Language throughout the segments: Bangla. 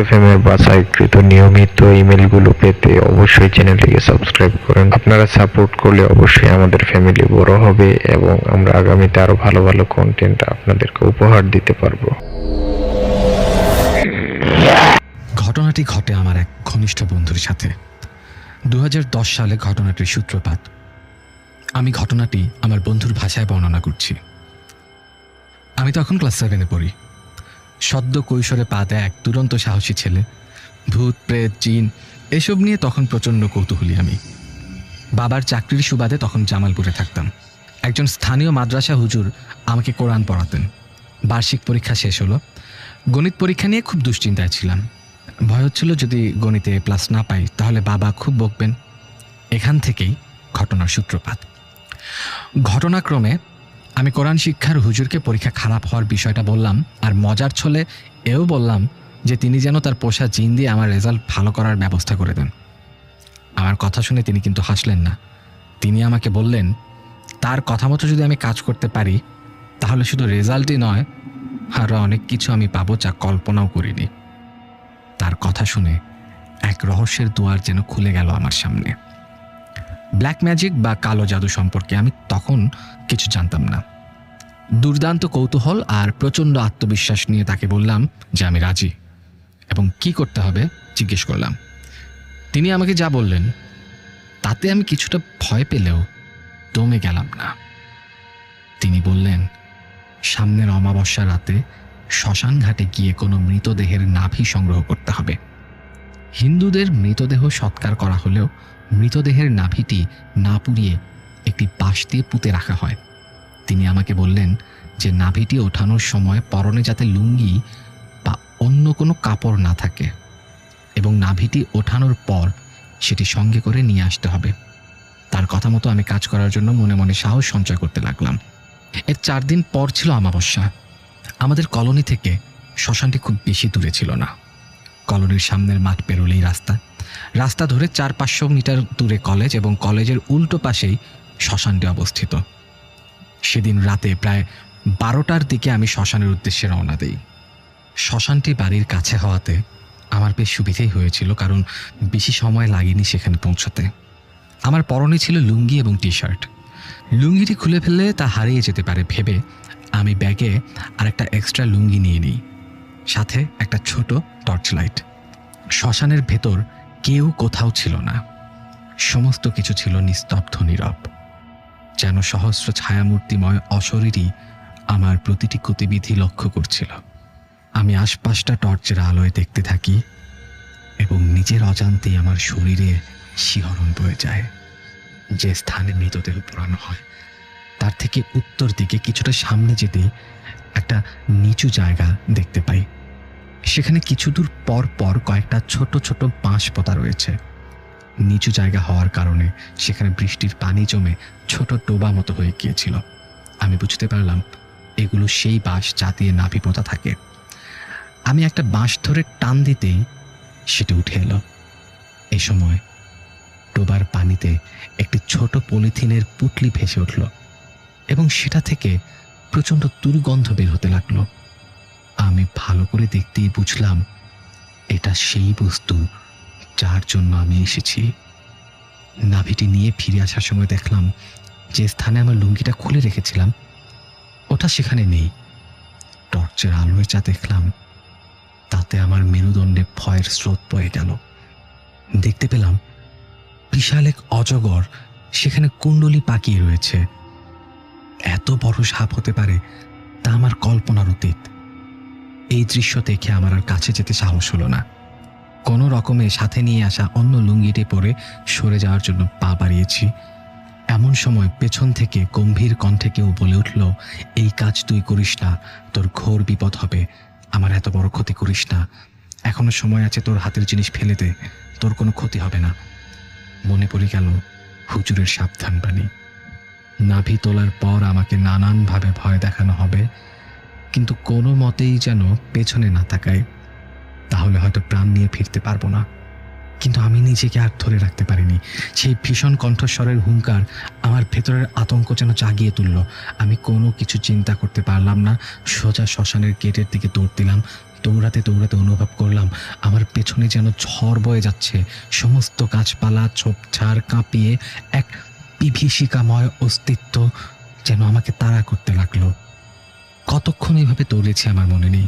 এর বাছাইকৃত নিয়মিত ইমেলগুলো পেতে অবশ্যই চ্যানেলটিকে সাবস্ক্রাইব করেন। আপনারা সাপোর্ট করলে অবশ্যই আমাদের ফ্যামিলি বড় হবে এবং আমরা আগামীতে আরও ভালো ভালো কন্টেন্ট আপনাদেরকে উপহার দিতে পারব। ঘটনাটি ঘটে আমার এক ঘনিষ্ঠ বন্ধুর সাথে। দু হাজার দশ সালে ঘটনাটির সূত্রপাত। আমি ঘটনাটি আমার বন্ধুর ভাষায় বর্ণনা করছি। আমি তখন ক্লাস সেভেনে পড়ি। সদ্য কৈশোরে পা দেয় এক দুরন্ত সাহসী ছেলে। ভূত, প্রেত, জিন, এসব নিয়ে তখন প্রচণ্ড কৌতূহলী আমি। বাবার চাকরির সুবাদে তখন জামালপুরে থাকতাম। একজন স্থানীয় মাদ্রাসা হুজুর আমাকে কোরআন পড়াতেন। বার্ষিক পরীক্ষা শেষ হলো। গণিত পরীক্ষা নিয়ে খুব দুশ্চিন্তায় ছিলাম। ভয় হচ্ছিল যদি গণিতে প্লাস না পাই, তাহলে বাবা খুব বকবেন। এখান থেকেই ঘটনার সূত্রপাত। ঘটনাক্রমে আমি কোরআন শিক্ষার হুজুরকে পরীক্ষা খারাপ হওয়ার বিষয়টা বললাম, আর মজার ছলে এও বললাম যে তিনি যেন তার পোষা জিন দিয়ে আমার রেজাল্ট ভালো করার ব্যবস্থা করে দেন। আমার কথা শুনে তিনি কিন্তু হাসলেন না। তিনি আমাকে বললেন, তার কথা মতো যদি আমি কাজ করতে পারি, তাহলে শুধু রেজাল্টই নয় আরও অনেক কিছু আমি পাবো যা কল্পনাও করিনি। তার কথা শুনে এক রহস্যের দুয়ার যেন খুলে গেল আমার সামনে। ব্ল্যাক ম্যাজিক বা কালো জাদু সম্পর্কে আমি তখন কিছু জানতাম না। দুর্দান্ত কৌতূহল আর প্রচণ্ড আত্মবিশ্বাস নিয়ে তাকে বললাম যে আমি রাজি এবং কি করতে হবে জিজ্ঞেস করলাম। তিনি আমাকে যা বললেন, তাতে আমি কিছুটা ভয় পেলেও দমে গেলাম না। তিনি বললেন, সামনের অমাবস্যা রাতে শ্মশান ঘাটে গিয়ে কোনো মৃতদেহের নাভি সংগ্রহ করতে হবে। হিন্দুদের মৃতদেহ সৎকার করা হলেও মৃতদেহের নাভিটি না পুড়িয়ে একটি বাঁশ দিয়ে পুঁতে রাখা হয়। তিনি আমাকে বললেন যে নাভিটি ওঠানোর সময় পরনে যাতে লুঙ্গি বা অন্য কোনো কাপড় না থাকে এবং নাভিটি ওঠানোর পর সেটি সঙ্গে করে নিয়ে আসতে হবে। তার কথা মতো আমি কাজ করার জন্য মনে মনে সাহস সঞ্চয় করতে লাগলাম। এর চার দিন পর ছিল অমাবস্যা। আমাদের কলোনি থেকে শ্মশানটি খুব বেশি দূরে ছিল না। কলোনির সামনের মাঠ পেরোলেই রাস্তা রাস্তা ধরে চার পাঁচশো মিটার দূরে কলেজ এবং কলেজের উল্টো পাশেই শ্মশানটি অবস্থিত। সেদিন রাতে প্রায় বারোটার দিকে আমি শ্মশানের উদ্দেশ্যে রওনা দিই। শ্মশানটি বাড়ির কাছে হওয়াতে আমার বেশ সুবিধেই হয়েছিল কারণ বেশি সময় লাগেনি সেখানে পৌঁছতে। আমার পরনে ছিল লুঙ্গি এবং টি শার্ট লুঙ্গিটি খুলে ফেললে তা হারিয়ে যেতে পারে ভেবে আমি ব্যাগে আর একটা এক্সট্রা লুঙ্গি নিয়ে নিই। সাথে একটা ছোট টর্চ লাইট শ্মশানের ভেতর কেউ কোথাও ছিল না। সমস্ত কিছু ছিল নিস্তব্ধ, নীরব। যেন সহস্র ছায়ামূর্তিময় অশরীরই আমার প্রতিটি গতিবিধি লক্ষ্য করছিল। আমি আশপাশটা টর্চের আলোয় দেখতে থাকি এবং নিজের অজান্তেই আমার শরীরে শিহরণ বয়ে যায়। যে স্থানে মৃতদেহ পোড়ানো হয়, তার থেকে উত্তর দিকে কিছুটা সামনে যেতেই একটা নিচু জায়গা দেখতে পাই। সেখানে কিছু দূর পর পর কয়েকটা ছোট ছোট বাঁশ পোতা রয়েছে। নিচু জায়গা হওয়ার কারণে সেখানে বৃষ্টির পানি জমে ছোট ডোবা মতো হয়ে গিয়েছিল। আমি বুঝতে পারলাম এগুলো সেই বাঁশ যা দিয়ে নাভি পোতা থাকে। আমি একটা বাঁশ ধরে টান দিতেই সেটি উঠে এলো। এই সময় ডোবার পানিতে একটি ছোট পলিথিনের পুটলি ভেসে উঠল এবং সেটা থেকে প্রচণ্ড দুর্গন্ধ বের হতে লাগল। আমি ভালো করে দেখতেই বুঝলাম এটা সেই বস্তু যার জন্য আমি এসেছি। নাভিটি নিয়ে ফিরে আসার সময় দেখলাম যে স্থানে আমার লুঙ্গিটা খুলে রেখেছিলাম। ওটা সেখানে নেই। টর্চের আলোয় যা দেখলাম, তাতে আমার মেরুদণ্ডে ভয়ের স্রোত বয়ে গেল। দেখতে পেলাম বিশাল এক অজগর সেখানে কুণ্ডলি পাকিয়ে রয়েছে। এত বড় সাপ হতে পারে তা আমার কল্পনার অতীত। এই দৃশ্য দেখে আমার আর কাছে যেতে সাহস হলো না। কোনো রকমে সাথে নিয়ে আসা অন্য লুঙ্গিটি পরে সরে যাওয়ার জন্য পা বাড়িয়েছি। এমন সময় পেছন থেকে গম্ভীর কণ্ঠে কেউ বলে উঠল, এই কাজ তুই করিস না, তোর ঘোর বিপদ হবে। আমার এত বড় ক্ষতি করিস না। এখনও সময় আছে তোর হাতের জিনিস ফেলে দে, তোর কোনো ক্ষতি হবে না। মনে পড়ে গেল হুজুরের সাবধান বাণী। নাভি তোলার পর আমাকে নানানভাবে ভয় দেখানো হবে। কিন্তু কোনো মতেই যেন পেছনে না তাকায়। তাহলে হয়তো প্রাণ নিয়ে ফিরতে পারব না। কিন্তু আমি নিজেকে আর ধরে রাখতে পারিনি। সেই ভীষণ কণ্ঠস্বরের হুঙ্কার আমার ভেতরের আতঙ্ক যেন জাগিয়ে তুলল। আমি কোনো কিছু চিন্তা করতে পারলাম না। সোজা শ্মশানের গেটের দিকে দৌড় দিলাম। দৌড়াতে দৌড়াতে অনুভব করলাম, আমার পেছনে যেন ঝড় বয়ে যাচ্ছে। সমস্ত গাছপালা ঝোপঝাড় কাঁপিয়ে এক বিভীষিকাময় অস্তিত্ব যেন আমাকে তাড়া করতে লাগল। কতক্ষণ এইভাবে দৌড়েছি আমার মনে নেই।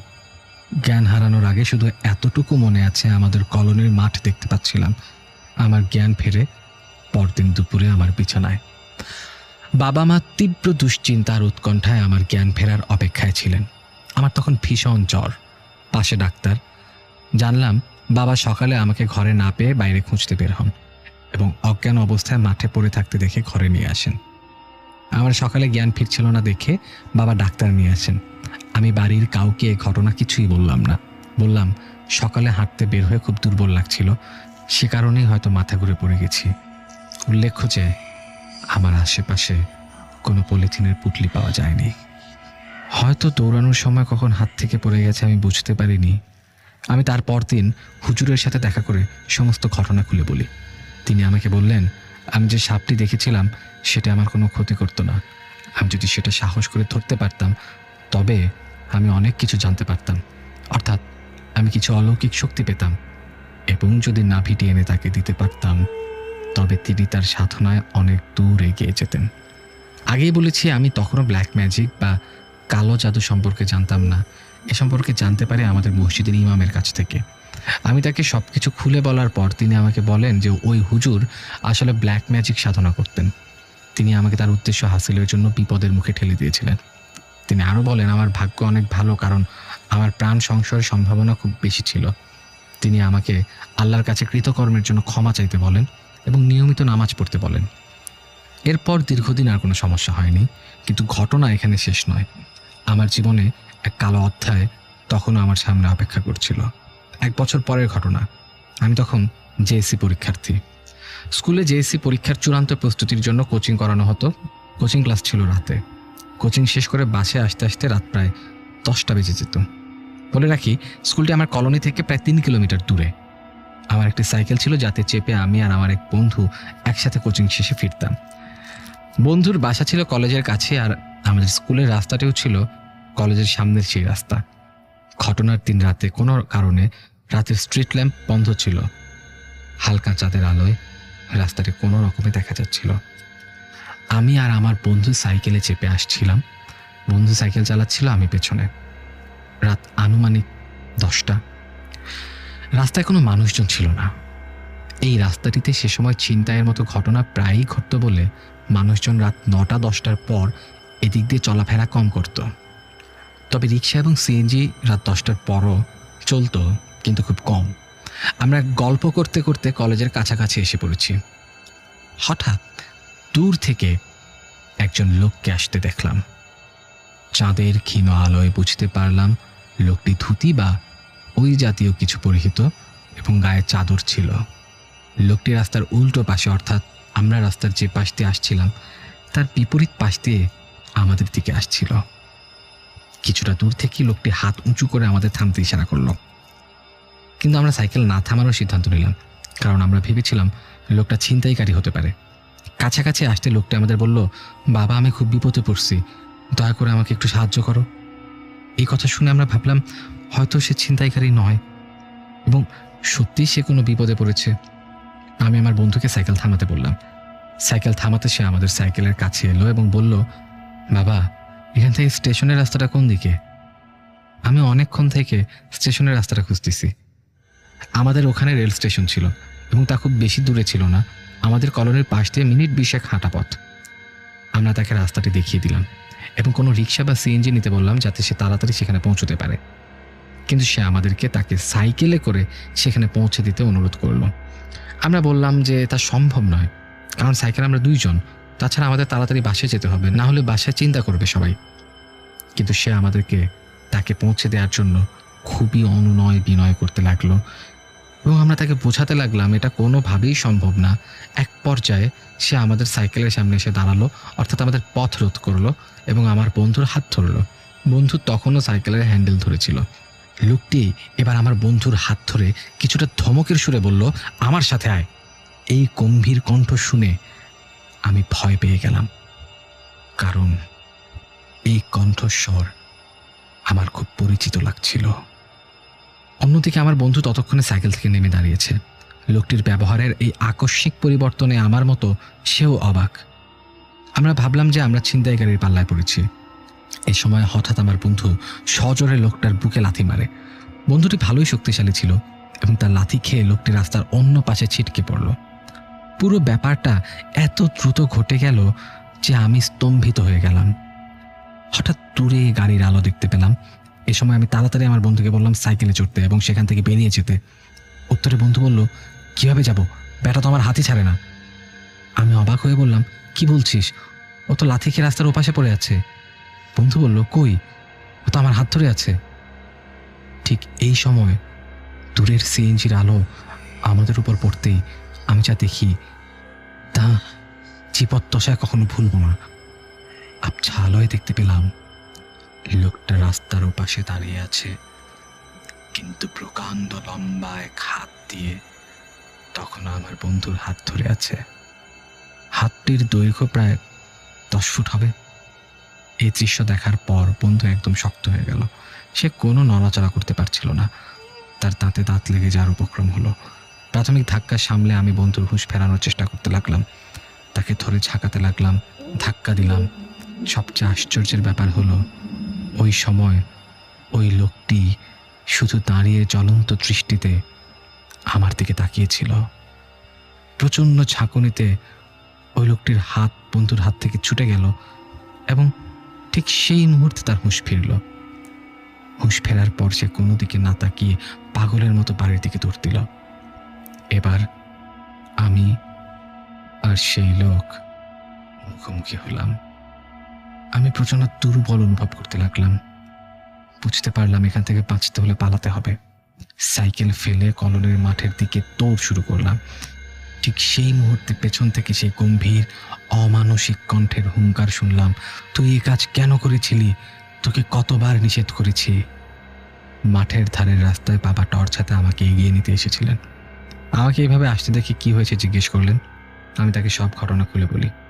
জ্ঞান হারানোর আগে শুধু এতটুকু মনে আছে, আমাদের কলোনির মাঠ দেখতে পাচ্ছিলাম। আমার জ্ঞান ফেরে পরদিন দুপুরে আমার বিছানায়। বাবা মা তীব্র দুশ্চিন্তার উৎকণ্ঠায় আমার জ্ঞান ফেরার অপেক্ষায় ছিলেন। আমার তখন ভীষণ জ্বর। পাশে ডাক্তার। জানলাম বাবা সকালে আমাকে ঘরে না পেয়ে বাইরে খুঁজতে বের হন এবং অজ্ঞান অবস্থায় মাঠে পড়ে থাকতে দেখে ঘরে নিয়ে আসেন। আমার সকালে জ্ঞান ফিরছিল না দেখে বাবা ডাক্তার নিয়ে আসেন। আমি বাড়ির কাউকে এ ঘটনা কিছুই বললাম না। বললাম, সকালে হাঁটতে বের হয়ে খুব দুর্বল লাগছিল। সে কারণেই হয়তো মাথা ঘুরে পড়ে গেছি। উল্লেখ্য যে, আমার আশেপাশে কোনো পলিথিনের পুটলি পাওয়া যায়নি। হয়তো দৌড়ানোর সময় কখন হাত থেকে পড়ে গেছে আমি বুঝতে পারিনি। আমি তার পরদিন হুজুরের সাথে দেখা করে সমস্ত ঘটনা খুলে বলি। তিনি আমাকে বললেন, আমি যে সাপটি দেখেছিলাম সেটা আমার কোনো ক্ষতি করতো না। আমি যদি সেটা সাহস করে ধরতে পারতাম, তবে আমি অনেক কিছু জানতে পারতাম। অর্থাৎ, আমি কিছু অলৌকিক শক্তি পেতাম এবং যদি নাভিটি এনে তাকে দিতে পারতাম, তবে তিনি তার সাধনায় অনেক দূর এগিয়ে যেতেন। আগেই বলেছি, আমি তখনও ব্ল্যাক ম্যাজিক বা কালো জাদু সম্পর্কে জানতাম না। এ সম্পর্কে জানতে পারি আমাদের মসজিদের ইমামের কাছ থেকে। আমি তাকে সব কিছু খুলে বলার পর তিনি আমাকে বলেন যে ওই হুজুর আসলে ব্ল্যাক ম্যাজিক সাধনা করতেন। তিনি আমাকে তার উদ্দেশ্য হাসিলের জন্য বিপদের মুখে ঠেলে দিয়েছিলেন। তিনি আরও বলেন, আমার ভাগ্য অনেক ভালো, কারণ আমার প্রাণ সংশয়ের সম্ভাবনা খুব বেশি ছিল। তিনি আমাকে আল্লাহর কাছে কৃতকর্মের জন্য ক্ষমা চাইতে বলেন এবং নিয়মিত নামাজ পড়তে বলেন। এরপর দীর্ঘদিন আর কোনো সমস্যা হয়নি, কিন্তু ঘটনা এখানে শেষ নয়। আমার জীবনে এক কালো অধ্যায় তখনও আমার সামনে অপেক্ষা করছিল। এক বছর পরের ঘটনা। আমি তখন জেএসসি পরীক্ষার্থী। স্কুলে জেএসসি পরীক্ষার চূড়ান্ত প্রস্তুতির জন্য কোচিং করানো হতো। কোচিং ক্লাস ছিল রাতে। কোচিং শেষ করে বাসে আসতে আসতে রাত প্রায় দশটা বেজে যেত। বলে রাখি, স্কুলটি আমার কলোনি থেকে প্রায় তিন কিলোমিটার দূরে। আমার একটি সাইকেল ছিল যাতে চেপে আমি আর আমার এক বন্ধু একসাথে কোচিং শেষে ফিরতাম। বন্ধুর বাসা ছিল কলেজের কাছে আর আমাদের স্কুলের রাস্তাটিও ছিল কলেজের সামনের সেই রাস্তা। ঘটনার দিন রাতে কোনো কারণে রাতের স্ট্রিট ল্যাম্প বন্ধ ছিল। হালকা চাঁদের আলোয় রাস্তাটি কোনো রকমে দেখা যাচ্ছিল। আমি আর আমার বন্ধু সাইকেলে চেপে আসছিলাম। বন্ধু সাইকেল চালাচ্ছিল আমি পেছনে। রাত আনুমানিক দশটা। রাস্তায় কোনো মানুষজন ছিল না। এই রাস্তাটিতে সে সময় ছিনতাইয়ের মতো ঘটনা প্রায়ই ঘটতো বলে মানুষজন রাত নটা, দশটার পর এদিক দিয়ে চলাফেরা কম করত। তবে রিক্সা এবং সিএনজি রাত দশটার পরও চলতো, কিন্তু খুব কম। আমরা গল্প করতে করতে কলেজের কাছাকাছি এসে পড়েছি। হঠাৎ দূর থেকে একজন লোককে আসতে দেখলাম। চাঁদের ক্ষীণ আলোয় বুঝতে পারলাম লোকটি ধুতি বা ওই জাতীয় কিছু পরিহিত এবং গায়ে চাদর ছিল। লোকটি রাস্তার উল্টো পাশে, অর্থাৎ আমরা রাস্তার যে পাশ দিয়ে আসছিলাম, তার বিপরীত পাশ দিয়ে আমাদের দিকে আসছিল। কিছুটা দূর থেকে লোকটি হাত উঁচু করে আমাদের থামতে ইশারা করল। কিন্তু আমরা সাইকেল না থামানোর সিদ্ধান্ত নিলাম। কারণ আমরা ভেবেছিলাম লোকটা ছিনতাইকারী হতে পারে। কাছাকাছি আসতে লোকটা আমাদের বলল, বাবা, আমি খুব বিপদে পড়ছি। দয়া করে আমাকে একটু সাহায্য করো। এই কথা শুনে আমরা ভাবলাম, হয়তো সে ছিনতাইকারী নয় এবং সত্যিই সে কোনো বিপদে পড়েছে। আমি আমার বন্ধুকে সাইকেল থামাতে বললাম। সাইকেল থামাতে সে আমাদের সাইকেলের কাছে এলো এবং বলল, বাবা, এখান থেকে স্টেশনের রাস্তাটা কোন দিকে? আমি অনেকক্ষণ থেকে স্টেশনের রাস্তাটা খুঁজতেছি। আমাদের ওখানে রেল স্টেশন ছিল এবং তা খুব বেশি দূরে ছিল না। আমাদের কলোনির পাশ দিয়ে মিনিট বিশেক হাঁটা পথ। আমরা তাকে রাস্তাটি দেখিয়ে দিলাম এবং কোনো রিক্সা বা সিএনজি নিতে বললাম যাতে সে তাড়াতাড়ি সেখানে পৌঁছতে পারে। কিন্তু সে আমাদেরকে তাকে সাইকেলে করে সেখানে পৌঁছে দিতে অনুরোধ করল। আমরা বললাম যে তা সম্ভব নয়, কারণ সাইকেল আমরা দুইজন, তাছাড়া আমাদের তাড়াতাড়ি বাসায় যেতে হবে, না হলে বাসায় চিন্তা করবে সবাই। কিন্তু সে আমাদেরকে তাকে পৌঁছে দেওয়ার জন্য খুবই অনুনয় বিনয় করতে লাগল এবং আমরা তাকে বোঝাতে লাগলাম, এটা কোনোভাবেই সম্ভব না। এক পর্যায়ে সে আমাদের সাইকেলের সামনে এসে দাঁড়াল, অর্থাৎ আমাদের পথ রোধ করল এবং আমার বন্ধুর হাত ধরলো। বন্ধু তখনও সাইকেলের হ্যান্ডেল ধরেছিল। লোকটি এবার আমার বন্ধুর হাত ধরে কিছুটা ধমকের সুরে বলল, আমার সাথে আয়। এই গম্ভীর কণ্ঠ শুনে আমি ভয় পেয়ে গেলাম। কারণ এই কণ্ঠস্বর আমার খুব পরিচিত লাগছিল। অন্যদিকে আমার বন্ধু ততক্ষণে সাইকেল থেকে নেমে দাঁড়িয়েছে। লোকটির ব্যবহারের এই আকস্মিক পরিবর্তনে আমার মতো সেও অবাক। আমরা ভাবলাম যে আমরা ছিনতাইকারীর পাল্লায় পড়েছি। এই সময় হঠাৎ আমার বন্ধু সজোরে লোকটার বুকে লাথি মারে। বন্ধুটি ভালোই শক্তিশালী ছিল এবং তার লাথি খেয়ে লোকটি রাস্তার অন্য পাশে ছিটকে পড়ল। পুরো ব্যাপারটা এত দ্রুত ঘটে গেল যে আমি স্তম্ভিত হয়ে গেলাম। হঠাৎ দূরে গাড়ির আলো দেখতে পেলাম। এ সময় আমি তাড়াতাড়ি আমার বন্ধুকে বললাম, সাইকেলে চড়তে এবং সেখান থেকে বেরিয়ে যেতে। উত্তরে বন্ধু বলল, কীভাবে যাব? ব্যাটা তো আমার হাতি ছাড়ে না। আমি অবাক হয়ে বললাম, কি বলছিস? ও তো লাথি খেয়ে রাস্তার ওপাশে পড়ে আছে। বন্ধু বলল, কই? ও তো আমার হাত ধরে আছে। ঠিক এই সময় দূরের সিএনজির আলো আমাদের উপর পড়তেই আমি যা দেখি, তা জীবত্দশায় কখনো ভুলব না। আবছা আলোয় দেখতে পেলাম। লোকটা রাস্তার ওপাশে দাঁড়িয়ে আছে। কিন্তু প্রকাণ্ড লম্বা এক হাত দিয়ে তখন আমার বন্ধুর হাত ধরে আছে। হাতটির দৈর্ঘ্য প্রায় দশ ফুট হবে। এই দৃশ্য দেখার পর বন্ধু একদম শক্ত হয়ে গেল। সে কোনো নড়াচড়া করতে পারছিল না। তার দাঁতে দাঁত লেগে যাওয়ার উপক্রম হলো। প্রাথমিক ধাক্কা সামলে আমি বন্ধুর হুঁশ ফেরানোর চেষ্টা করতে লাগলাম। তাকে ধরে ঝাঁকাতে লাগলাম, ধাক্কা দিলাম। সবচেয়ে আশ্চর্যের ব্যাপার হলো ওই সময় ওই লোকটি শুধু দাঁড়িয়ে জ্বলন্ত দৃষ্টিতে আমার দিকে তাকিয়েছিল। প্রচণ্ড ঝাঁকুনিতে ওই লোকটির হাত বন্ধুর হাত থেকে ছুটে গেল এবং ঠিক সেই মুহূর্তে তার হুঁশ ফিরল। হুঁশ ফেরার পর সে কোনো দিকে না তাকিয়ে পাগলের মতো বাড়ির দিকে দৌড় দিল। এবার আমি আর সেই লোক মুখোমুখি হলাম। আমি প্রচণ্ড দুর্বল অনুভব করতে লাগলাম। বুঝতে পারলাম এখান থেকে বাঁচতে হলে পালাতে হবে। সাইকেল ফেলে কলোনির মাঠের দিকে দৌড় শুরু করলাম। ঠিক সেই মুহূর্তে পেছন থেকে সেই গম্ভীর, অমানসিক কণ্ঠের হুঙ্কার শুনলাম, তুই এ কাজ কেন করেছিলি? তোকে কতবার নিষেধ করেছি? মাঠের ধারের রাস্তায় বাবা টর্চ হাতে আমাকে এগিয়ে নিতে এসেছিলেন। আমাকে এইভাবে আসতে দেখে কি হয়েছে জিজ্ঞেস করলেন? আমি তাকে সব ঘটনা খুলে বলি।